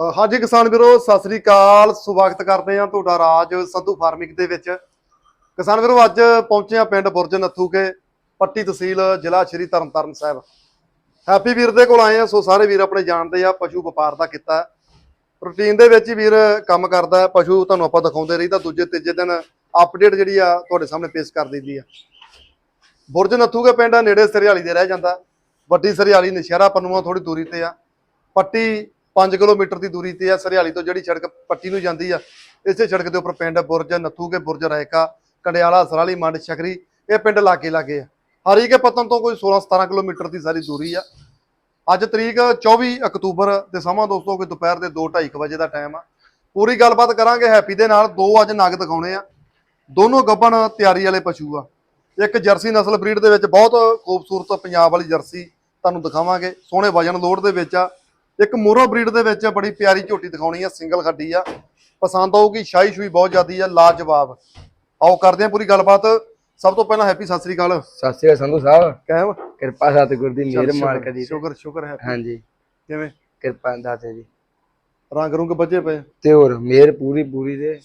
ਅ, ਹਾਂਜੀ ਕਿਸਾਨ ਵੀਰੋ ਸਤਿ ਸ੍ਰੀ ਅਕਾਲ। ਸਵਾਗਤ ਕਰਦੇ ਹਾਂ ਤੁਹਾਡਾ ਰਾਜ ਸੰਧੂ ਫਾਰਮਿੰਗ ਦੇ ਵਿੱਚ। ਕਿਸਾਨ ਵੀਰੋ ਅੱਜ ਪਹੁੰਚੇ ਹਾਂ ਪਿੰਡ ਬੁਰਜ ਨੱਥੂਕੇ ਪੱਟੀ ਤਹਿਸੀਲ ਜ਼ਿਲ੍ਹਾ ਸ਼੍ਰੀ ਤਰਨਤਾਰਨ ਸਾਹਿਬ। ਹੈਪੀ ਵੀਰ ਦੇ ਕੋਲ ਆਏ ਆ ਸੋ ਸਾਰੇ ਵੀਰ ਆਪਣੇ ਜਾਣਦੇ ਆ ਪਸ਼ੂ ਵਪਾਰ ਦਾ ਕੀਤਾ ਰੂਟੀਨ ਦੇ ਵਿੱਚ ਹੀ ਵੀਰ ਕੰਮ ਕਰਦਾ ਪਸ਼ੂ ਤੁਹਾਨੂੰ ਆਪਾਂ ਦਿਖਾਉਂਦੇ ਰਹੀਦਾ ਦੂਜੇ ਤੀਜੇ ਦਿਨ ਅਪਡੇਟ ਜਿਹੜੀ ਆ ਤੁਹਾਡੇ ਸਾਹਮਣੇ ਪੇਸ਼ ਕਰ ਦਿੰਦੀ ਆ। ਬੁਰਜ ਨੱਥੂਕੇ ਪਿੰਡ ਨੇੜੇ ਸਰਿਆਲੀ ਦੇ ਰਹਿ ਜਾਂਦਾ ਵੱਡੀ ਸਰਿਆਲੀ ਨਸ਼ਹਿਰਾ ਪਨੂਆ ਥੋੜੀ ਦੂਰੀ ਤੇ ਆ। ਪੱਟੀ 5 ਕਿਲੋਮੀਟਰ ਦੀ ਦੂਰੀ ਤੇ ਆ, ਸਰਿਆਲੀ ਤੋਂ ਜਿਹੜੀ ਸੜਕ ਪੱਟੀ ਨੂੰ ਜਾਂਦੀ ਆ, ਇਸੇ ਸੜਕ ਦੇ ਉੱਪਰ ਪਿੰਡ ਬੁਰਜ ਨੱਥੂਕੇ ਬੁਰਜ ਰਾਇਕਾ ਕੰਡਿਆਲਾ, ਸਰਾਲੀ, ਮੰਡ ਸ਼ਕਰੀ ਇਹ ਪਿੰਡ ਲਾਗੇ ਲਾਗੇ ਆ। ਹਰੀ ਹਰੀਕੇ ਪਤਨ ਤੋਂ ਕੋਈ 16 17 ਕਿਲੋਮੀਟਰ ਦੀ ਸਾਰੀ ਦੂਰੀ ਆ। ਅੱਜ ਤਰੀਕ 24 ਅਕਤੂਬਰ ਤੇ ਸਮਾਂ ਦੋਸਤੋ, ਕੋਈ ਦੁਪਹਿਰ ਦੇ 2:30 ਵਜੇ ਦਾ ਟਾਈਮ ਆ। ਪੂਰੀ ਗੱਲਬਾਤ ਕਰਾਂਗੇ, ਹੈਪੀ ਦੇ ਨਾਲ, ਦੋ ਅੱਜ ਨਗ ਦਿਖਾਉਣੇ ਆ। ਦੋਨੋਂ ਗੱਭਣ ਤਿਆਰੀ ਵਾਲੇ ਪਸ਼ੂ ਆ। ਇੱਕ ਜਰਸੀ ਨਸਲ ਬਰੀਡ ਦੇ ਵਿੱਚ, ਬਹੁਤ ਖੂਬਸੂਰਤ ਪੰਜਾਬ ਵਾਲੀ ਜਰਸੀ ਤੁਹਾਨੂੰ ਦਿਖਾਵਾਂਗੇ। ਸੋਹਣੇ ਵਜਨ ਲੋਡ ਦੇ ਵਿੱਚ ਆ। ਇੱਕ ਮੂਰੋ ਬਰੀਡ ਦੇ ਵਿੱਚ ਬੜੀ ਪਿਆਰੀ ਝੋਟੀ ਦਿਖਾਉਣੀ ਆ ਸਿੰਗਲ ਖੱਡੀ ਆ। ਪਸੰਦ ਆਊਗੀ ਸ਼ਾਹੀ ਸ਼ੂਈ ਬਹੁਤ ਜ਼ਿਆਦੀ ਆ ਲਾਜਵਾਬ। ਆਓ ਕਰਦੇ ਆ ਪੂਰੀ ਗੱਲਬਾਤ। ਸਭ ਤੋਂ ਪਹਿਲਾਂ ਹੈਪੀ ਸਤਿ ਸ੍ਰੀ ਅਕਾਲ। ਸਤਿ ਸ਼੍ਰੀ ਅਕਾਲ ਸੰਧੂ ਸਾਹਿਬ। ਕਹਿਮ ਕਿਰਪਾ ਸਤਿਗੁਰ ਦੀ ਮਿਹਰ ਮਾਲਕ ਦੀ ਸ਼ੁਕਰ ਸ਼ੁਕਰ ਹੈ। ਹਾਂਜੀ। ਕਿਵੇਂ? ਕਿਰਪਾ ਦਾਤੇ ਜੀ। ਰੰਗ ਰੁੰਗ ਬੱਜੇ ਪਏ? ਤੇ ਹੋਰ ਮਿਹਰ ਪੂਰੀ ਪੂਰੀ ਦੇ।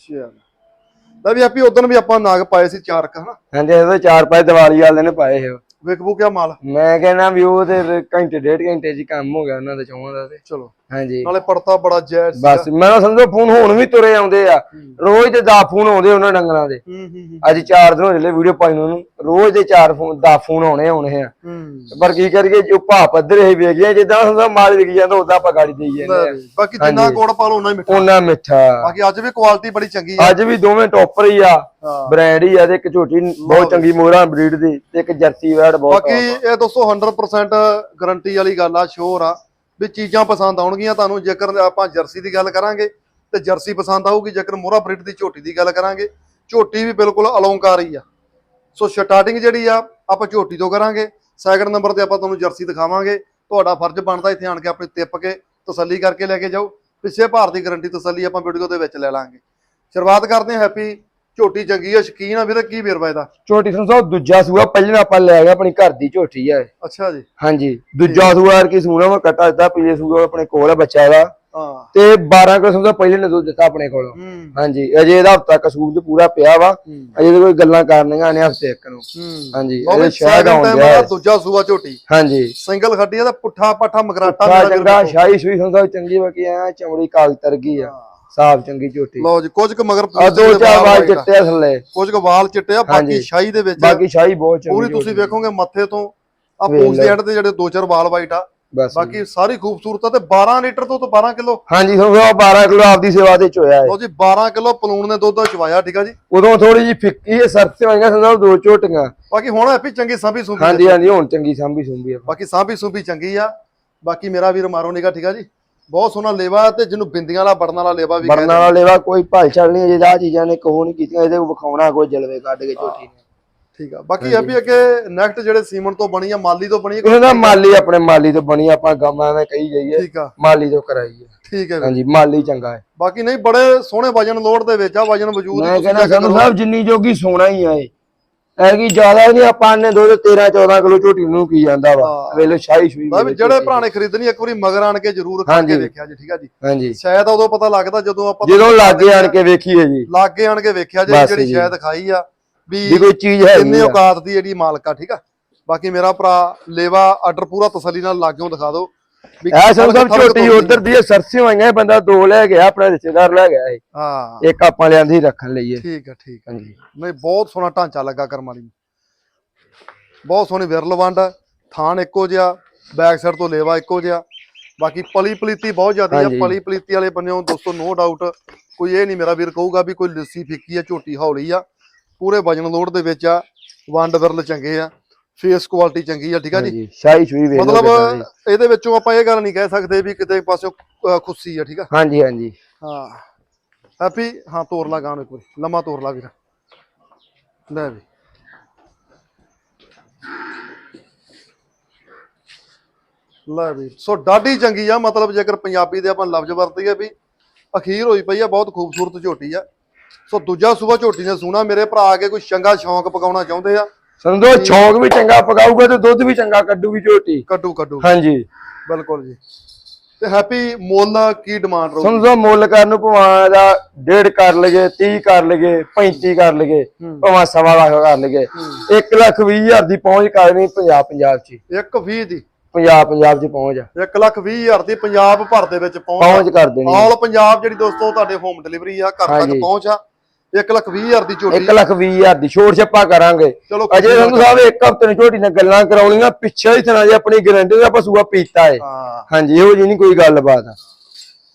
ਲੈ ਵੀ ਆਪੀ ਉਦੋਂ ਵੀ ਆਪਾਂ ਨਾਗ ਪਾਏ ਸੀ ਚਾਰ ਕ ਹਨਾ? ਹਾਂਜੀ ਇਹਦੇ ਚਾਰ ਪਾਏ ਦੀਵਾਲੀ ਵਾਲੇ ਨੇ ਪਾਏ ਇਹ ਵਿਕਬੂ ਕਿਆ ਮਾਲ ਮੈਂ ਕਹਿੰਦਾ ਵੀ ਉਹ ਤੇ ਘੰਟੇ ਡੇਢ ਘੰਟੇ ਹੀ ਕੰਮ ਹੋ ਗਿਆ ਉਹਨਾਂ ਦੇ ਚੌਹਾਂ ਦਾ ਤੇ। ਚਲੋ। ਹਾਂਜੀ। ਨਾਲੇ ਪੜਤਾ ਬੜਾ ਜੈਟ ਬਸ ਮੈਂ ਨਾ ਸਮਝੋ ਫੋਨ ਹੁਣ ਵੀ ਤੁਰੇ ਆਉਂਦੇ ਆ। ਰੋਜ਼ ਦੇ 10 ਫੋਨ ਆਉਂਦੇ ਉਹਨਾਂ ਡੰਗਰਾਂ ਦੇ। ਹੂੰ ਹੂੰ ਅੱਜ 4 ਦਿਨ ਹੋ ਜਲੇ ਵੀਡੀਓ ਪਾਈ ਨੂੰ ਰੋਜ਼ ਦੇ 4 ਫੋਨ 10 ਫੋਨ ਆਉਣੇ ਆਉਣੇ ਆ। ਪਰ ਕੀ ਕਰੀਏ ਜੋ ਭਾ ਪੱਧਰ ਇਹ ਵੇਖ ਗਿਆ ਜਿੱਦਾਂ ਸਮਝੋ ਮਾਲ ਵਿਕ ਜਾਂਦਾ ਉਦਾਂ ਆਪਾਂ ਗਾੜੀ ਦੇਈ ਜਾਂਦੇ ਆ। ਬਾਕੀ ਜਿੰਨਾ ਕੋੜ ਪਾ ਲਓ ਉਹਨਾਂ ਹੀ ਮਿੱਠਾ। ਉਹਨਾਂ ਮਿੱਠਾ। ਬਾਕੀ ਅੱਜ ਵੀ ਕੁਆਲਿਟੀ ਬੜੀ ਚੰਗੀ ਆ। ਅੱਜ ਵੀ ਦੋਵੇਂ ਟੌਪਰ ਹੀ ਆ। ਬ੍ਰਾਂਡ ਹੀ ਆ ਤੇ ਇੱਕ ਝੋਟੀ ਬਹੁਤ ਚੰਗੀ ਮੋਹਰਾ ਬਰੀਡ ਦੀ ਤੇ ਇੱਕ ਜਰਸੀ ਵੈੜ ਬਹੁਤ ਬਾਕੀ ਇਹ ਦੋਸਤੋ 100% ਗਾਰੰਟੀ ਵਾਲੀ ਗੱਲ ਆ ਸ਼ੋਰ ਆ। ਵੀ ਚੀਜ਼ਾਂ ਪਸੰਦ ਆਉਣਗੀਆਂ, ਤੁਹਾਨੂੰ ਜੇਕਰ ਆਪਾਂ ਜਰਸੀ ਦੀ ਗੱਲ ਕਰਾਂਗੇ, ਤੇ ਜਰਸੀ ਪਸੰਦ ਆਊਗੀ, ਜੇਕਰ ਮੋਹਰਾ ਬ੍ਰਿਡ ਦੀ ਝੋਟੀ ਦੀ ਗੱਲ ਕਰਾਂਗੇ, ਝੋਟੀ ਵੀ ਬਿਲਕੁਲ ਅਲੰਕਾਰੀ ਆ। ਸੋ ਸਟਾਰਟਿੰਗ ਜਿਹੜੀ ਆ, ਆਪਾਂ ਝੋਟੀ ਤੋਂ ਕਰਾਂਗੇ ਸੈਕੰਡ ਨੰਬਰ ਤੇ ਆਪਾਂ ਤੁਹਾਨੂੰ ਜਰਸੀ ਦਿਖਾਵਾਂਗੇ, ਤੁਹਾਡਾ ਫਰਜ਼ ਬਣਦਾ ਇੱਥੇ ਆਣ ਕੇ ਆਪਣੀ ਤਿੱਪ ਕੇ ਤਸੱਲੀ ਕਰਕੇ ਲੈ ਕੇ ਜਾਓ, ਪਿੱਛੇ ਭਾਰ ਦੀ ਗਾਰੰਟੀ ਤਸੱਲੀ ਆਪਾਂ ਵੀਡੀਓ ਦੇ ਵਿੱਚ ਲੈ ਲਾਂਗੇ। ਸ਼ੁਰੂਆਤ ਕਰਦੇ ਹਾਂ ਹੈਪੀ ਝੋਟੀ ਚੰਗੀ ਆ ਸ਼ਕੀਨ ਆ ਵੀਰੇ ਕੀ ਵੇਰਵਾ ਇਹਦਾ? ਝੋਟੀ ਤੁਹਾਨੂੰ ਸਭ ਦੂਜਾ ਸੂਆ ਪਹਿਲਾਂ ਆਪਾਂ ਲੈ ਗਏ ਆਪਣੀ ਘਰ ਦੀ ਝੋਟੀ ਆ ਇਹ। ਅੱਛਾ ਜੀ। ਹਾਂਜੀ। ਦੂਜਾ ਸੂਆ ਕੀ ਸੂਣਾ ਵਾ ਕੱਟਾ ਦਿੱਤਾ ਪਿਛਲੇ ਸੂਆ ਆਪਣੇ ਕੋਲ ਆ ਬੱਚਾ ਦਾ ਹਾਂ। ਤੇ 12 ਕਿਲੋ ਸਮਝੋ ਪਹਿਲੇ ਨੇ ਦੁੱਧ ਦਿੱਤਾ ਆਪਣੇ ਕੋਲ। ਹੂੰ। ਹਾਂਜੀ। ਅਜੇ ਇਹਦਾ ਹਫਤਾ ਕਸੂਰ ਚ ਪੂਰਾ ਪਿਆ ਵਾ। ਹੂੰ। ਅਜੇ ਤਾਂ ਕੋਈ ਗੱਲਾਂ ਕਰਨੀਆਂ ਨੇ ਹਫ਼ਤੇ ਇੱਕ ਨੂੰ। ਹੂੰ। ਹਾਂਜੀ। ਇਹਦੇ ਸ਼ਾਇਦ ਆਉਂਦੇ ਆ ਆ ਦੂਜਾ ਸੂਆ ਝੋਟੀ। ਹਾਂਜੀ। ਸਿੰਗਲ ਖੱਡੀ ਦਾ ਪੁੱਠਾ ਪੱਠਾ ਮਗਰਾਟਾ ਮੇਰਾ ਚੰਗਾ ਵੀਰ ਸ਼ਾਹੀ ਸੂਈ ਸਮਝੋ ਚੰਗੀ ਵਾ ਕਿ ਐ ਚਮੜੀ ਕਾਗਜ਼ ਤਰਗੀ ਆ। ਸਾਫ਼ ਚੰਗੀ ਝੋਟੀ। ਲਓ ਜੀ ਕੁਝ ਕੁ ਮਗਰ ਆ ਦੋ ਚਾਰ ਵਾਲ। ਚਿੱਟੇ ਆ। ਥੱਲੇ। ਕੁਝ ਕੁ ਵਾਲ ਚਿੱਟੇ ਆ ਬਾਕੀ। ਸ਼ਾਹੀ ਦੇ ਵਿੱਚ ਬਾਕੀ ਸ਼ਾਹੀ ਬਹੁਤ ਚੰਗੀ ਪੂਰੀ ਤੁਸੀਂ। ਵੇਖੋਗੇ ਮੱਥੇ ਤੋਂ। ਆ ਪੂਛ ਦੇ। ਐਂਡ ਤੇ ਜਿਹੜੇ ਦੋ ਚਾਰ ਵਾਲ ਵਾਈਟ ਆ। ਬਾਕੀ ਸਾਰੀ ਖੂਬਸੂਰਤ ਆ ਤੇ 12 ਲੀਟਰ ਤੋਂ ਤੋਂ 12 ਕਿਲੋ। ਹਾਂਜੀ ਸਮਝੋ 12 ਕਿਲੋ ਆਪਦੀ ਸੇਵਾ ਤੇ ਚੋਇਆ ਹੈ। ਲਓ ਜੀ 12 ਕਿਲੋ ਪਲੂਣ ਨੇ ਦੁੱਧ ਚਵਾਇਆ ਠੀਕ ਆ ਜੀ? ਉਦੋਂ ਥੋੜੀ ਜੀ ਫਿੱਕੀ ਹੈ ਸਰਤ ਤੇ ਹੋਈਆਂ ਸਮਝੋ ਦੋ ਝੋਟੀਆਂ। ਬਾਕੀ ਹੁਣ ਹੈਪੀ ਚੰਗੀ ਸਾਂਭੀ ਸੁੰਭੀ। ਹਾਂਜੀ ਹਾਂਜੀ ਹੁਣ ਚੰਗੀ ਸਾਂਭੀ ਸੁੰਭੀ ਆ। ਬਾਕੀ ਸਾਂਭੀ ਸੁੰਭੀ ਚੰਗੀ ਆ। ਬਾਕੀ ਮੇਰਾ ਵੀਰ ਮਾਰੋ ਨਿਗਾ ਠੀਕ ਆ ਜੀ? ਬਹੁਤ ਸੋਹਣਾ ਲੇਵਾ ਤੇ ਜਿਹਨੂੰ ਬਿੰਦੀਆਂ ਵਾਲਾ ਬੜਨ ਵਾਲਾ ਲੇਵਾ ਵੀ ਬਰਨ ਵਾਲਾ ਲੈਵਾ ਕੋਈ ਭਾਲ ਛੜ ਨਹੀਂ ਜੇ ਆ ਚੀਜ਼ਾਂ ਨੇ ਕੋਹ ਨਹੀਂ ਕੀਤੀਆਂ ਇਹਦੇ ਵਿਖਾਉਣਾ ਕੋਈ ਜਲਵੇ ਕੱਢ ਕੇ ਝੋਟੀ ਨੇ। ਠੀਕ ਆ। ਬਾਕੀ ਇਹ ਵੀ ਅੱਗੇ ਨੈਕਟ ਜਿਹੜੇ ਸੀਮਨ ਤੋਂ ਬਣੀ ਆ ਮਾਲੀ ਤੋਂ ਬਣੀ ਆ ਮਾਲੀ ਆਪਣੇ ਮਾਲੀ ਤੋਂ ਬਣੀ ਆਪਾਂ ਗਾਵਾਂ ਐਵੇਂ ਕਹੀ ਜਾਈਏ ਠੀਕ ਆ। ਮਾਲੀ ਤੋਂ ਕਰਾਈ ਹੈ ਠੀਕ ਹੈ। ਹਾਂਜੀ ਮਾਲੀ ਚੰਗਾ ਹੈ। ਬਾਕੀ ਨਹੀਂ ਬੜੇ ਸੋਹਣੇ ਵਜਨ ਲੋਡ ਦੇ ਵਿੱਚ ਆ ਵਜਨ ਵਜੂਦ ਮੈਂ ਕਹਿੰਦਾ ਸਾਨੂੰ। ਸਾਹਿਬ ਜਿੰਨੀ ਜੋਗੀ ਸੋਨਾ ਹੀ ਆਏ ਐ ਕੀ ਜ਼ਿਆਦਾ ਨਹੀਂ ਆਪਾਂ ਨੇ ਦੁੱਧ 13 14 ਕਿਲੋ ਝੋਟੀ ਨੂੰ ਕੀ ਜਾਂਦਾ ਵਾ। ਵੇਲੇ ਸ਼ਾਹੀ ਸੂਈ ਵੇਲੇ ਜਿਹੜੇ ਨੇ ਖਰੀਦਣੀ ਇੱਕ ਵਾਰੀ ਮਗਰ ਆਣ ਕੇ ਜ਼ਰੂਰ ਖਾ ਕੇ। ਵੇਖਿਆ ਜੀ ਠੀਕ ਆ ਜੀ। ਹਾਂਜੀ। ਸ਼ਾਇਦ ਉਦੋਂ ਪਤਾ ਲੱਗਦਾ ਜਦੋਂ ਆਪਾਂ ਜਦੋਂ ਲਾਗੇ ਆਣ ਕੇ ਵੇਖੀਏ ਜੀ। ਲਾਗੇ ਆਣ ਕੇ ਵੇਖਿਆ ਜੀ ਜਿਹੜੀ। ਸ਼ਾਇਦ ਖਾਈ ਆ ਵੀ ਕੋਈ ਚੀਜ਼ ਹੈ ਕਿੰਨੇ ਔਕਾਤ ਦੀ ਜਿਹੜੀ ਮਾਲਕਾ ਠੀਕ ਆ। ਬਾਕੀ ਮੇਰਾ ਭਰਾ ਲੇਵਾ ਆਰਡਰ ਪੂਰਾ ਤਸੱਲੀ ਨਾਲ ਲਾਗਿਓਂ ਦਿਖਾ ਦਿਓ। ਐ ਝੋਟੀ ਤੋਂ ਉਧਰ ਦੀ ਸਰਸੇ ਹੋਈਆਂ ਬੰਦਾ ਦੋ ਲੈ ਗਿਆ ਆਪਣਾ ਰਿਸ਼ਤੇਦਾਰ ਲੈ ਗਿਆ ਇਹ। ਹਾਂ। ਇੱਕ ਆਪਾਂ ਲਿਆਂਦੀ ਰੱਖਣ ਲਈ ਠੀਕ ਆ ਠੀਕ ਆ। ਹਾਂਜੀ। ਨਹੀਂ ਬਹੁਤ ਸੋਹਣਾ ਢਾਂਚਾ ਲੱਗਾ ਕਰਮ ਵਾਲੀ ਬਹੁਤ ਸੋਹਣੀ ਵਿਰਲ ਵੰਡ ਆ, ਥਾਣ ਇੱਕੋ ਜਿਹਾ ਬੈਕ ਸਾਈਡ ਤੋਂ ਲੇਵਾ ਇੱਕੋ ਜਿਹਾ। ਬਾਕੀ ਪਲੀ ਪਲੀਤੀ ਬਹੁਤ ਜ਼ਿਆਦਾ ਹਾਂਜੀ। ਪਲੀ ਪਲੀਤੀ ਵਾਲੇ ਬੰਨਿਓ ਦੋਸਤੋ ਨੋ ਡਾਊਟ ਕੋਈ ਇਹ ਨਹੀਂ ਮੇਰਾ ਵੀਰ ਕਹੂਗਾ ਵੀ ਕੋਈ ਲੱਸੀ ਫਿੱਕੀ ਆ ਝੋਟੀ ਹੌਲੀ ਆ। ਪੂਰੇ ਵਜਨ ਲੋਡ ਦੇ ਵਿੱਚ ਆ ਵੰਡ ਵਿਰਲ ਚੰਗੇ ਆ। ਫੇਸ ਕੁਆਲਿਟੀ ਚੰਗੀ ਆ ਠੀਕ ਆ ਜੀ? ਸ਼ਾਹੀ ਸੂਈ ਵੇਖ ਲਓ ਮਤਲਬ। ਇਹਦੇ ਵਿੱਚੋਂ ਆਪਾਂ ਇਹ ਗੱਲ ਨਹੀਂ ਕਹਿ ਸਕਦੇ ਵੀ ਕਿਤੇ ਪਾਸਿਓਂ ਖੁੱਸੀ ਆ ਠੀਕ ਆ? ਹਾਂਜੀ ਹਾਂਜੀ। ਹਾਂ। ਹੈਪੀ ਹਾਂ ਤੋਰ ਲਾ ਗਾਂ ਨੂੰ ਇੱਕ ਵਾਰੀ। ਲੰਮਾ ਤੋਰ ਲਾ ਵੀਰ। ਲੈ ਵੀ। ਲੈ ਵੀ। ਸੋ ਡਾਢੀ ਚੰਗੀ ਆ ਮਤਲਬ ਜੇਕਰ ਪੰਜਾਬੀ ਦੇ ਆਪਾਂ ਲਫ਼ਜ਼ ਵਰਤੀਏ ਵੀ ਅਖੀਰ ਹੋਈ ਪਈ ਆ ਬਹੁਤ ਖੂਬਸੂਰਤ ਝੋਟੀ ਆ। ਸੋ ਦੂਜਾ ਸੂਬਾ ਝੋਟੀ ਨੇ ਸੂਣਾ। ਮੇਰੇ ਭਰਾ ਆ ਕੇ ਕੋਈ ਚੰਗਾ ਸ਼ੌਂਕ ਪਕਾਉਣਾ ਚਾਹੁੰਦੇ ਆ ਸਮਝੋ ਛੌਂਕ ਵੀ ਚੰਗਾ ਪਕਾਊਗਾ ਤੇ ਦੁੱਧ ਵੀ ਚੰਗਾ ਕੱਢੂਗੀ ਝੋਟੀ। ਕੱਢੂ ਕੱਢੂ। ਹਾਂਜੀ। ਬਿਲਕੁਲ ਜੀ। ਤੇ ਹੈਪੀ ਮੁੱਲ ਕੀ ਡਿਮਾਂਡ ਰਹੂ ਸਮਝੋ ਮੁੱਲ ਕਰਨ ਨੂੰ ਭਾਵੇਂ ਦਾ ਡੇਢ ਕਰ ਲਗੇ 30 ਕਰ ਲਗੇ 35 ਕਰ ਲਗੇ ਭਾਵੇਂ ਸਵਾ ਲੱਖ ਕਰ ਲਗੇ 1 ਲੱਖ 20 ਹਜ਼ਾਰ ਦੀ ਪਹੁੰਚ ਕਰਨੀ ਪੰਜਾਬ ਪੰਜਾਬ ਚ ਹੀ। ਇੱਕ 20 ਦੀ। ਪੰਜਾਬ ਪੰਜਾਬ ਚ ਪਹੁੰਚ ਆ। 1 ਲੱਖ 20 ਹਜ਼ਾਰ ਦੀ ਪੰਜਾਬ ਭਰ ਦੇ ਵਿੱਚ ਪਹੁੰਚ ਪਹੁੰਚ ਕਰ ਦੇਣੀ ਆਲ ਪੰਜਾਬ ਜਿਹੜੀ ਦੋਸਤੋ ਤੁਹਾਡੇ ਹੋਮ ਡਿਲੀਵਰੀ ਆ ਘਰ ਤੱਕ। ਪਹੁੰਚ ਆ। 1 ਲੱਖ 20 ਹਜ਼ਾਰ ਦੀ ਝੋਟੀ। 1 ਲੱਖ 20 ਹਜ਼ਾਰ ਦੀ ਛੋੜ ਛੱਪਾ ਕਰਾਂਗੇ। ਅਜੇ ਸੰਧੂ ਸਾਹਿਬ ਇੱਕ ਹਫ਼ਤੇ ਨੂੰ ਝੋਟੀ ਨਾਲ ਗੱਲਾਂ ਕਰਾਉਣੀਆਂ ਪਿੱਛੇ ਹੀ ਥਣਾ ਜੇ ਆਪਣੀ ਗਰੰਟੀ ਦਾ ਪੀਤਾ ਏ। ਹਾਂਜੀ ਇਹੋ ਜੀ ਨਹੀਂ ਕੋਈ ਗੱਲਬਾਤ।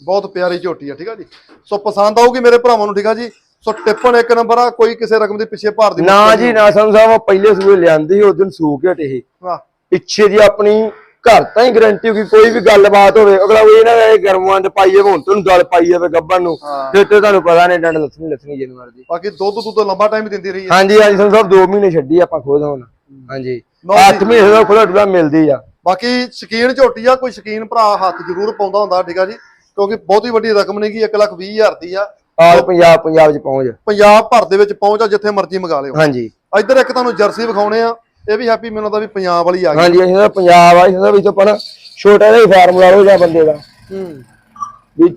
ਬਹੁਤ ਪਿਆਰੀ ਝੋਟੀ ਆ ਠੀਕ ਆ ਜੀ? ਸੋ ਪਸੰਦ ਆਊਗੀ ਮੇਰੇ ਭਰਾਵਾਂ ਨੂੰ ਠੀਕ ਆ ਜੀ? ਸੋ ਟਿੱਪਣ ਇੱਕ ਨੰਬਰ ਆ ਕੋਈ ਕਿਸੇ ਰਕਮ ਦੀ ਪਿੱਛੇ ਭਾਰ ਦੀ ਨਾ ਜੀ ਨਾ ਸੰਧੂ ਸਾਹਿਬ ਉਹ ਪਹਿਲੇ ਸੂਏ ਲਿਆਂਦੀ ਉਸ ਦਿਨ ਸੂ ਕੇ ਹਟੇ ਸੀ। ਵਾਹ। ਪਿੱਛੇ ਦੀ ਆਪਣੀ ਘਰ ਤਾਂ ਹੀ ਗਰੰਟੀ ਹੋ ਗਈ ਕੋਈ ਵੀ ਗੱਲਬਾਤ ਹੋਵੇ ਅਗਲਾ ਉਹ ਇਹ ਨਾ ਇਹ ਗਰਮਾਂ ਚ ਪਾਈਏ ਹੁਣ ਤੁਹਾਨੂੰ ਗੱਲ ਪਾਈ ਜਾਵੇ ਗੱਬਨ ਨੂੰ ਹਾਂ। ਫਿਰ ਤੇ ਤੁਹਾਨੂੰ ਪਤਾ ਨਹੀਂ ਡੰਡ ਲੱਥਣੀ ਲੱਥਣੀ ਜਾਨਵਰ ਦੀ ਬਾਕੀ ਦੁੱਧ ਦੁੱਧ ਲੰਬਾ ਟਾਈਮ ਦਿੰਦੀ ਰਹੀ ਆ ਹਾਂਜੀ ਹਾਂਜੀ ਸਾਹਿਬ 2 ਮਹੀਨੇ ਛੱਡੀ ਆਪਾਂ ਖੁਦ ਹੁਣ। ਹਾਂਜੀ। ਲਓ ਜੀ। 8 ਮਹੀਨੇ ਦਾ ਖੁਦਾ ਡੁੱਲਾ ਮਿਲਦੀ ਆ। ਬਾਕੀ ਸ਼ਕੀਨ ਝੋਟੀ ਆ ਕੋਈ ਸ਼ਕੀਨ ਭਰਾ ਹੱਥ ਜ਼ਰੂਰ ਪਾਉਂਦਾ ਹੁੰਦਾ ਠੀਕ ਆ ਜੀ? ਕਿਉਂਕਿ ਬਹੁਤੀ ਵੱਡੀ ਰਕਮ ਨਹੀਂ ਗੀ 1 ਲੱਖ 20 ਹਜ਼ਾਰ ਦੀ ਆ। ਆਲ ਪੰਜਾਬ ਪੰਜਾਬ ਚ ਪਹੁੰਚ। ਪੰਜਾਬ ਭਰ ਦੇ ਵਿੱਚ ਪਹੁੰਚ ਆ ਜਿੱਥੇ ਮਰਜ਼ੀ ਮੰਗਾ ਲਿਓ। ਹਾਂਜੀ। ਇੱਧਰ ਇੱਕ ਤੁਹਾਨੂੰ ਜਰਸੀ ਵਿਖਾਉਣੇ ਆ। ਇਹ ਵੀ ਹੈਪੀ ਮੈਨੂੰ ਦਾ ਵੀ ਪੰਜਾਬ ਵਾਲੀ ਆ ਗਈ। ਹਾਂਜੀ ਅਸੀਂ ਤਾਂ ਪੰਜਾਬ ਆ ਤਾਂ ਵੀ ਤੋਂ ਪਣਾ ਛੋਟਾ ਜਿਹਾ ਹੀ ਫਾਰਮ ਲਾ ਲਓ ਜਾਂ ਬੰਦੇ ਦਾ। ਹੂੰ। ਵੀ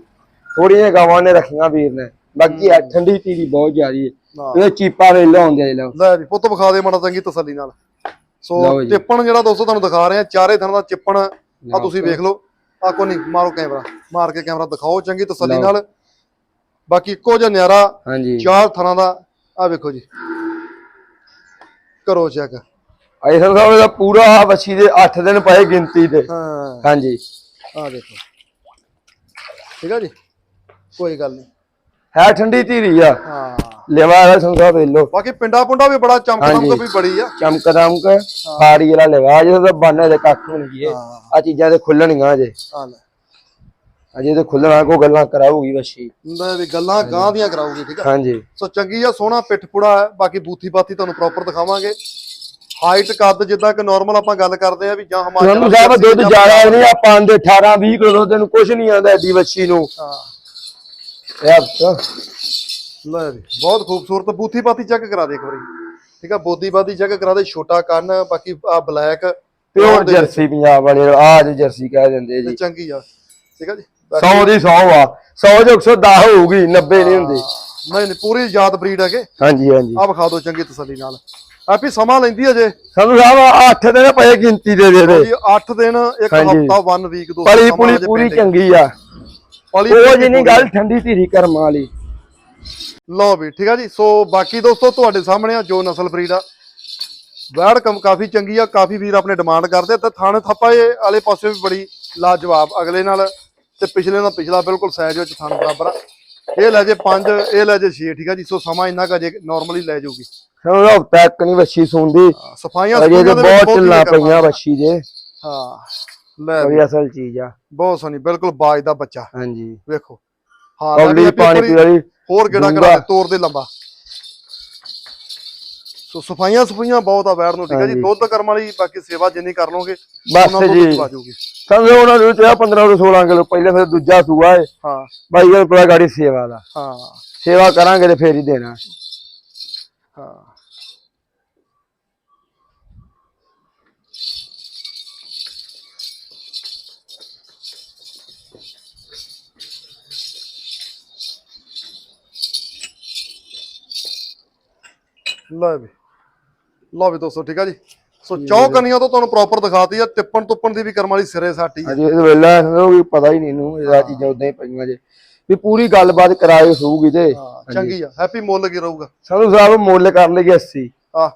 ਥੋੜੀਆਂ ਗਾਵਾਂ ਨੇ ਰੱਖੀਆਂ ਵੀਰ ਨੇ। ਬਾਕੀ ਆ ਠੰਡੀ ਧੀਰੀ ਬਹੁਤ ਜ਼ਿਆਦੀ ਹੈ। ਹਾਂ। ਇਹ ਚੀਪਾ ਵੇਲਾ ਹੁੰਦੇ ਆ ਲਓ। ਲੈ ਵੀ ਪੁੱਤ ਵਿਖਾ ਦੇ ਮਾੜਾ ਚੰਗੀ ਤਸੱਲੀ ਨਾਲ। ਸੋ। ਚਿੱਪਣ ਜਿਹੜਾ ਦੋਸਤੋ ਤੁਹਾਨੂੰ ਦਿਖਾ ਰਹੇ ਆ ਚਾਰੇ ਥਣ ਦਾ ਚਿੱਪਣ ਆ ਤੁਸੀਂ ਵੇਖ ਲਓ। ਆ ਕੋ ਨਹੀਂ ਮਾਰੋ ਕੈਮਰਾ ਮਾਰ ਕੇ ਕੈਮਰਾ ਦਿਖਾਓ ਚੰਗੀ ਤਸੱਲੀ। ਨਾਲ। ਬਾਕੀ ਇੱਕੋ ਜਿਹਾ ਨਿਆਰਾ ਚਾਰ ਥਣਾਂ ਦਾ ਆ ਵੇਖੋ ਜੀ। ਕਰੋ ਚੈੱਕ। ਅਜੇ ਸਰ ਸਾਹਿਬ ਦਾ ਪੂਰਾ ਵੱਛੀ ਦੇ 8 ਦਿਨ ਪਏ ਗਿਣਤੀ ਦੇ। ਹਾਂ। ਹਾਂਜੀ। ਆ ਦੇਖੋ। ਠੀਕ ਆ ਜੀ? ਕੋਈ ਗੱਲ ਨਹੀਂ। ਹੈ ਠੰਡੀ ਧੀਰੀ ਆ। ਹਾਂ। ਲੈਵਾ ਵਾਲਾ ਸੰਸਾ ਵੇਲੋ। ਬਾਕੀ ਪਿੰਡਾ ਪੁੰਡਾ ਵੀ ਬੜਾ ਚਮਕਦਮ ਹਾਂਜੀ। ਤੋਂ ਵੀ ਬੜੀ ਆ। ਚਮਕ ਦਮਕ ਫਾੜੀ ਵਾਲਾ ਲੈਵਾ ਤਾਂ ਬਾਨੇ ਦੇ ਕੱਖ ਹੋਣ ਗਏ ਹਾਂ। ਆ ਚੀਜ਼ਾਂ ਤੇ ਖੁੱਲਣੀਆਂ ਅਜੇ। ਲੈ। ਅਜੇ ਤੇ ਖੁੱਲਣਾ ਕੋ ਗੱਲਾਂ ਕਰਾਊਗੀ ਵੱਛੀ ਲੈ ਵੀ ਗੱਲਾਂ ਗਾਂ ਦੀਆਂ ਕਰਾਉਗੀ ਠੀਕ ਆ? ਹਾਂਜੀ। ਸੋ ਚੰਗੀ ਆ ਸੋਹਣਾ ਪਿੱਠ ਪੁੜਾ ਹੈ। ਬਾਕੀ ਬੂਥੀ ਬਾਤੀ ਤੁਹਾਨੂੰ ਪ੍ਰੋਪਰ ਦਿਖਾਵਾਂਗੇ। ਹਾਈਟ ਕੱਦ ਜਿੱਦਾਂ ਕਿ ਨਾਰਮਲ ਆਪਾਂ ਗੱਲ ਕਰਦੇ ਆ ਵੀ ਜਾਂ ਹਿਮਾਚਲ ਤੁਹਾਨੂੰ ਸਾਹਿਬ ਦੁੱਧ ਜ਼ਿਆਦਾ ਨਹੀਂ ਆ ਪਾਣ ਦੇ 18 20 ਕਿਲੋ ਤੈਨੂੰ ਕੁਝ ਨਹੀਂ ਆਉਂਦਾ ਐਡੀ ਵੱਛੀ ਨੂੰ। ਹਾਂ। ਇਹ ਲੈ ਵੀ ਬਹੁਤ ਖੂਬਸੂਰਤ ਬੂਥੀ ਬਾਤੀ ਚੈੱਕ ਕਰਾ ਦੇ ਇੱਕ ਵਾਰੀ। ਠੀਕ ਆ ਬੋਦੀ ਬਾਤੀ ਚੈੱਕ ਕਰਾ ਦੇ ਛੋਟਾ ਕੰਨ ਬਾਕੀ ਆ ਬਲੈਕ ਪਿਓਰ ਜਰਸੀ ਪੰਜਾਬ ਵਾਲੇ ਆਜ ਜਰਸੀ ਕਹਿ ਦਿੰਦੇ ਜੀ। ਚੰਗੀ ਆ। ਠੀਕ ਆ ਜੀ 100 ਦੀ 100 ਆ। 100 ਜੋ 110 ਹੋਊਗੀ 90 ਨਹੀਂ ਹੁੰਦੀ। ਨਹੀਂ ਨਹੀਂ ਪੂਰੀ ਯਾਦ ਬਰੀਡ ਹੈਗੇ। ਹਾਂਜੀ ਹਾਂਜੀ। ਆ ਵਿਖਾ ਦਿਓ ਚੰਗੀ ਤਸੱਲੀ ਨਾਲ। ਆਪੀ ਸਮਾਂ ਲੈਂਦੀ ਅਜੇ। ਸਾਨੂੰ ਸਾਹਿਬ 8 ਦਿਨ ਪਏ ਗਿਣਤੀ ਦੇ ਦੇ ਦੇ ਜੀ 8 ਦਿਨ ਇੱਕ। ਹਫਤਾ 1 ਵੀਕ ਦੋ ਪਲੀ ਪੁਲੀ ਪੂਰੀ ਚੰਗੀ ਆ। ਉਹ ਜੀ ਨਹੀਂ ਗੱਲ ਠੰਡੀ ਧੀਰੀ ਕਰਮਾਂ ਵਾਲੀ। ਲਓ ਵੀ ਠੀਕ ਆ ਜੀ। ਸੋ ਬਾਕੀ ਦੋਸਤੋ ਤੁਹਾਡੇ ਸਾਹਮਣੇ ਆ ਜੋ ਨਸਲ ਬਰੀਡ ਆ। ਵੈੜ ਕਮ ਕਾਫੀ ਚੰਗੀ ਆ ਕਾਫੀ ਵੀਰ ਆਪਣੇ ਡਿਮਾਂਡ ਕਰਦੇ ਤੇ ਥਾਣੇ ਥੱਪਾ ਇਹ ਵਾਲੇ ਪਾਸੇ ਵੀ ਬੜੀ ਲਾਜਵਾਬ ਅਗਲੇ ਨਾਲ ਤੇ ਪਿਛਲੇ ਨਾਲ ਪਿਛਲਾ ਬਿਲਕੁਲ ਸਾਈਜ਼ ਵਿੱਚ ਥਣ ਬਰਾਬਰ ਆ। ਇਹ ਲੈ ਜੇ 5 ਇਹ ਲੈ ਜੇ 6 ਠੀਕ ਆ ਜੀ। ਸੋ ਸਮਾਂ ਇੰਨਾ ਕੁ ਅਜੇ ਨਾਰਮਲੀ ਲੈ ਜਾਊਗੀ। ਸਾਨੂੰ ਹਫਤਾ ਤੱਕ ਨਹੀਂ ਵੱਛੀ ਸੁੰਦੀ। ਸਫਾਈਆਂ ਅਜੇ ਤੇ ਬਹੁਤ ਕਰਮਾਂ। ਪਈਆਂ ਵੱਛੀ ਦੇ। ਹਾਂ ਲੈ ਵੀ, ਅਸਲ ਚੀਜ਼ ਆ। ਬਹੁਤ ਸੋਹਣੀ ਬਿਲਕੁਲ ਬਾਜ ਦਾ ਬੱਚਾ। ਹਾਂਜੀ। ਵੇਖੋ। ਹਾਂ ਪਾਣੀ ਪੀ ਵਾਲੀ ਹੋਰ ਡੂੰਘਾ। ਕਰਾ ਤੋਰ ਦੇ ਲੰਬਾ। ਸੋ ਸਫਾਈਆਂ ਸਫਾਈਆਂ ਬਹੁਤ ਆ ਵੈੜ ਨੂੰ ਠੀਕ ਹੈ ਜੀ। ਦੁੱਧ ਕਰਮ ਵਾਲੀ ਬਾਕੀ ਸੇਵਾ ਜਿੰਨੀ ਕਰ ਲਓਗੇ ਬਸ ਜੀ। ਸਮਝੋ ਉਹਨਾਂ ਨੂੰ ਚਾਹ 15 ਤੋਂ 16 ਕਿਲੋ ਪਹਿਲੇ ਫਿਰ ਦੂਜਾ ਸੂਆ ਹੈ ਹਾਂ। ਬਾਈ ਗੱਲ ਪੂਰਾ ਗਾੜੀ ਸੇਵਾ ਦਾ। ਹਾਂ। ਸੇਵਾ ਕਰਾਂਗੇ ਤੇ ਫੇਰ ਹੀ ਦੇਣਾ। ਹਾਂ। ਲੈ ਵੀ। ਲਓ ਵੀ ਦੋਸਤੋ ਠੀਕ ਆ ਜੀ? ਸੋ ਚੌਕਨੀਆਂ ਤੋਂ ਤੁਹਾਨੂੰ ਪ੍ਰੋਪਰ ਦਿਖਾਤੀ ਆ ਟਿੱਪਣ ਟੁੱਪਣ ਦੀ ਵੀ ਕਰਮ ਵਾਲੀ ਸਿਰੇ ਸਾਟੀ ਆ। ਅਜੇ ਇਹ ਵੇਲਾ ਵੀ ਪਤਾ ਹੀ ਨਹੀਂ ਇਹਨੂੰ ਇਹਦਾ ਚੀਜ਼ਾਂ ਉਦਾਂ ਹੀ ਪਈਆਂ ਜੇ। ਵੀ ਪੂਰੀ ਗੱਲਬਾਤ ਕਰਾਏ ਹੋਊਗੀ ਤੇ ਚੰਗੀ ਆ। ਹੈਪੀ ਮੁੱਲ ਕੀ ਰਹੂਗਾ? ਸਾਨੂੰ ਸਾਹਿਬ ਮੁੱਲ ਕਰ ਲਈਏ 80 ਆ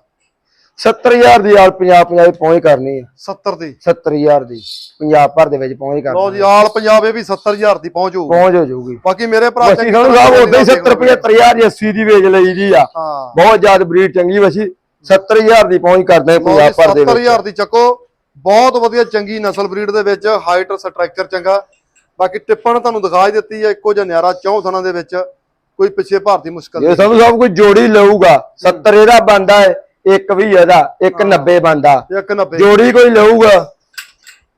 70000 ਦੀ ਆਲ 50 50 ਪਹੁੰਚ ਕਰਨੀ ਆ। 70 ਦੀ। 70000 ਦੀ ਪੰਜਾਬ ਭਰ ਦੇ ਵਿੱਚ ਪਹੁੰਚ ਲਓ ਕਰਨੀ ਜੀ ਆਲ ਪੰਜਾਬ ਇਹ ਵੀ 70000 ਦੀ ਪਹੁੰਚ ਹੋਊ ਪਹੁੰਚ ਹੋ ਜਾਊਗੀ। ਬਾਕੀ ਮੇਰੇ ਭਰਾ ਸਾਨੂੰ ਸਾਹਿਬ ਉਦਾਂ ਹੀ 70 75000 ਦੀ 80 ਦੀ ਵੇਚ ਲਈ ਦੀ ਆ। ਬਹੁਤ ਜ਼ਿਆਦਾ ਬਰੀਡ ਚੰਗੀ ਵਸੀ। 70000 ਦੀ ਪਹੁੰਚ ਕਰਦੇ ਆ ਪੰਜਾਬ ਭਰ ਦੇ ਵਿੱਚ। 70000 ਦੀ ਚੱਕੋ। ਬਹੁਤ ਵਧੀਆ ਚੰਗੀ ਨਸਲ ਬਰੀਡ ਦੇ ਵਿੱਚ ਹਾਈਟ ਸਟਰਕਚਰ ਚੰਗਾ। ਬਾਕੀ ਟਿੱਪਣ ਤੁਹਾਨੂੰ ਦਿਖਾ ਹੀ ਦਿੱਤੀ ਹੈ ਇੱਕੋ ਜਿਹਾ ਨਿਆਰਾ ਚੌਂ ਥਣਾਂ ਦੇ ਵਿੱਚ। ਕੋਈ ਪਿੱਛੇ ਭਾਰਤੀ ਮੁਸ਼ਕਲ ਨਹੀਂ। ਸਾਨੂੰ ਸਭ ਕੁਝ ਜੋੜੀ ਲਊਗਾ 70 ਇਹਦਾ ਬੰਦਾ ਹੈ ਇੱਕ ਵੀ ਇਹਦਾ ਇੱਕ 90 ਬੰਦਾ 190 ਜੋੜੀ ਕੋਈ ਲਊਗਾ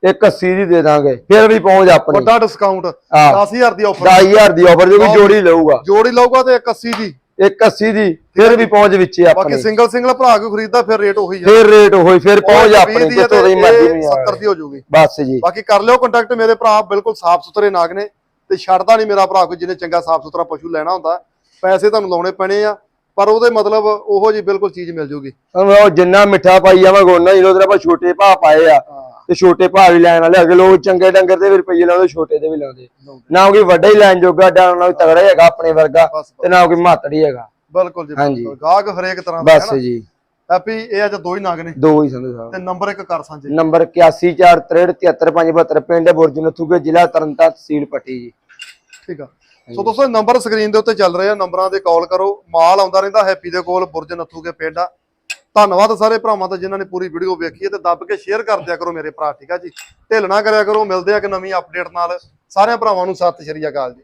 ਇੱਕ 80 ਦੀ ਦੇ ਦਾਂਗੇ ਫਿਰ ਵੀ ਪਹੁੰਚ ਆਪਣੀ। ਵੱਡਾ ਡਿਸਕਾਊਂਟ ਹਾਂ। 10000 ਦੀ ਆਫਰ 10000 ਦੀ ਆਫਰ ਜੋ ਵੀ ਜੋੜੀ ਲਊਗਾ। ਜੋੜੀ ਲਊਗਾ ਤੇ 180 ਦੀ। ਇੱਕ 80 ਦੀ ਫਿਰ ਵੀ ਪਹੁੰਚ ਵਿੱਚ ਹੀ ਬਾਕੀ ਆਪਣੀ। ਸਿੰਗਲ ਸਿੰਗਲ ਭਰਾ ਕੋਈ ਖਰੀਦਦਾ ਫਿਰ ਰੇਟ ਉਹੀ ਆ। ਫਿਰ ਰੇਟ ਹੋਈ ਫਿਰ ਪਹੁੰਚ ਆਪਣੀ 20 ਦੀ ਆ ਜਿੱਥੋਂ ਦੀ ਮਰਜ਼ੀ ਨਹੀਂ 70 ਦੀ ਹੋ ਜਾਊਗੀ ਬਸ ਜੀ। ਬਾਕੀ ਕਰ ਲਿਓ ਕੰਟੈਕਟ ਮੇਰੇ ਭਰਾ ਬਿਲਕੁਲ ਸਾਫ਼ ਸੁਥਰੇ ਨਾਗ ਨੇ ਤੇ ਛੱਡਦਾ ਨਹੀਂ ਮੇਰਾ ਭਰਾ ਕੋਈ ਜਿਹਨੇ ਚੰਗਾ ਸਾਫ਼ ਸੁਥਰਾ ਪਸ਼ੂ ਲੈਣਾ ਹੁੰਦਾ। ਪੈਸੇ ਤੁਹਾਨੂੰ ਲਾਉਣੇ ਪੈਣੇ ਆ ਪਰ ਉਹਦੇ ਮਤਲਬ ਉਹੋ ਜੀ ਬਿਲਕੁਲ ਚੀਜ਼ ਮਿਲ ਜੂਗੀ। ਉਹ ਜਿੰਨਾ ਮਿੱਠਾ ਪਾਈ ਜਾਵਾਂਗੇ ਉਹਨਾਂ ਹੀ ਉਧਰ ਆਪਾਂ ਛੋਟੇ ਭਾਅ ਪਾਏ ਆ ਤੇ ਛੋਟੇ ਭਾਅ ਵੀ ਲੈਣ ਵਾਲੇ ਅਗੇ ਲੋਕ ਚੰਗੇ ਡੰਗਰ ਦੇ ਵੀ ਰੁਪਈਏ ਲਾਉਂਦੇ ਛੋਟੇ ਦੇ ਵੀ ਲਾਉਂਦੇ। ਨਾ ਕੋਈ ਵੱਡਾ ਹੀ ਲੈਣ ਜੋਗਾ ਡਾ ਨਾ ਕੋਈ ਤਗੜਾ ਹੈਗਾ ਆਪਣੇ ਵਰਗਾ ਤੇ ਨਾ ਕੋਈ ਮਾਤੜੀ ਹੈਗਾ। ਬਿਲਕੁਲ ਜੀ। ਬਿਲਕੁਲ। ਗਾਹਕ ਹਰੇਕ ਤਰ੍ਹਾਂ ਦਾ ਬਸ ਜੀ। ਹੈਪੀ ਇਹ ਅੱਜ ਦੋ ਹੀ ਨਾਗ ਨੇ। ਦੋ ਹੀ ਸੰਧੂ ਸਾਹਿਬ। ਤੇ ਨੰਬਰ ਇੱਕ ਕਰ ਸਾਂਝੇ। ਨੰਬਰ 8143373572 ਪਿੰਡ ਬੁਰਜ ਨਥੂਗੇ ਜ਼ਿਲ੍ਹਾ ਤਰਨਤਾਰਨ ਤਹਿਸੀਲ ਪੱਟੀ ਜੀ। ਠੀਕ ਆ। ਸੋ ਦੋਸਤੋ ਨੰਬਰ ਸਕਰੀਨ ਦੇ ਉੱਤੇ ਚੱਲ ਰਹੇ ਆ। ਨੰਬਰਾਂ ਤੇ ਕਾਲ ਕਰੋ। ਮਾਲ ਆਉਂਦਾ ਰਹਿੰਦਾ ਹੈਪੀ ਦੇ ਕੋਲ ਬੁਰਜ ਨੱਥੂ ਕੇ ਪਿੰਡ ਆ। ਧੰਨਵਾਦ ਸਾਰੇ ਭਰਾਵਾਂ ਦਾ ਜਿਨ੍ਹਾਂ ਨੇ ਪੂਰੀ ਵੀਡੀਓ ਵੇਖੀ ਹੈ ਤੇ ਦੱਬ ਕੇ ਸ਼ੇਅਰ ਕਰ ਦਿਆ ਕਰੋ ਮੇਰੇ ਭਰਾ, ਠੀਕ ਆ ਜੀ? ਢਿੱਲ ਨਾ ਕਰਿਆ ਕਰੋ, ਮਿਲਦੇ ਆ ਕਿ ਨਵੀਂ ਅਪਡੇਟ ਨਾਲ। ਸਾਰਿਆਂ ਭਰਾਵਾਂ ਨੂੰ ਸਤਿ ਸ਼੍ਰੀ ਅਕਾਲ ਜੀ।